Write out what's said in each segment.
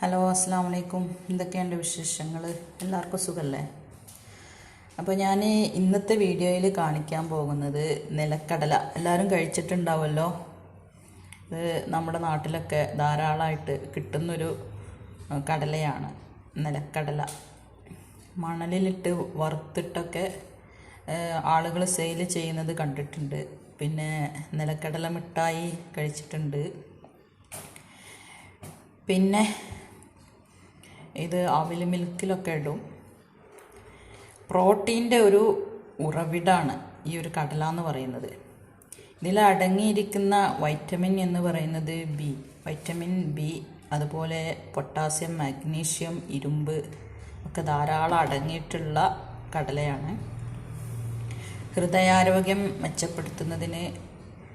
Hello അസ്സാം വലൈക്കും എന്തൊക്കെയുണ്ട് വിശേഷങ്ങൾ എല്ലാവർക്കും സുഖമല്ലേ അപ്പോൾ ഞാൻ ഇന്നത്തെ വീഡിയോയിൽ കാണിക്കാൻ പോകുന്നത് നിലക്കടല. എല്ലാവരും കഴിച്ചിട്ടുണ്ടാവുമല്ലോ? ഇത് നമ്മുടെ നാട്ടിലൊക്കെ ധാരാളമായിട്ട് കിട്ടുന്നൊരു കടലയാണ്. നിലക്കടല. മണലിലിട്ട് വറുത്തിട്ടൊക്കെ ആളുകൾ സെയിൽ ചെയ്യുന്നത് കണ്ടിട്ടുണ്ട്. പിന്നെ നിലക്കടല മിഠായി കഴിച്ചിട്ടുണ്ട്. പിന്നെ ഇത് അവിൽ മിൽക്കിലൊക്കെ ഇടും. പ്രോട്ടീന്റെ ഒരു ഉറവിടാണ് ഈ ഒരു കടല എന്ന് പറയുന്നത്. ഇതിൽ അടങ്ങിയിരിക്കുന്ന വൈറ്റമിൻ എന്ന് പറയുന്നത് ബി വൈറ്റമിൻ ബി അതുപോലെ പൊട്ടാസ്യം മാഗ്നീഷ്യം ഇരുമ്പ് ഒക്കെ ധാരാളം അടങ്ങിയിട്ടുള്ള കടലയാണ്. ഹൃദയാരോഗ്യം മെച്ചപ്പെടുത്തുന്നതിന്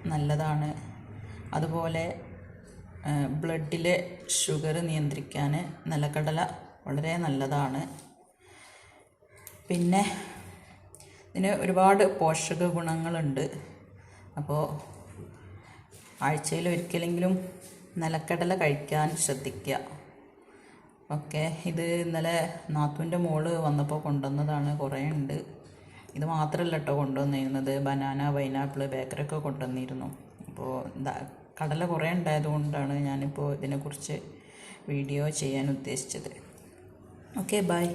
നല്ലതാണ്. അതുപോലെ ബ്ലഡിലെ ഷുഗർ നിയന്ത്രിക്കാൻ നിലക്കടല വളരെ നല്ലതാണ്. പിന്നെ ഇതിന് ഒരുപാട് പോഷക ഗുണങ്ങളുണ്ട്. അപ്പോൾ ആഴ്ചയിൽ ഒരിക്കലെങ്കിലും നിലക്കടല കഴിക്കാൻ ശ്രദ്ധിക്കുക. ഓക്കെ ഇത് ഇന്നലെ നാത്തുവിന്റെ മോൾ വന്നപ്പോൾ കൊണ്ടുവന്നതാണ് കുറേ ഉണ്ട്. ഇത് മാത്രമല്ല കേട്ടോ കൊണ്ടുവന്നിരുന്നത്. Banana pineapple ബേക്കറൊക്കെ കൊണ്ടുവന്നിരുന്നു. അപ്പോൾ കടല കുറേ ഉണ്ടായതുകൊണ്ടാണ് ഞാനിപ്പോൾ ഇതിനെക്കുറിച്ച് വീഡിയോ ചെയ്യാൻ ഉദ്ദേശിച്ചത്. Okay bye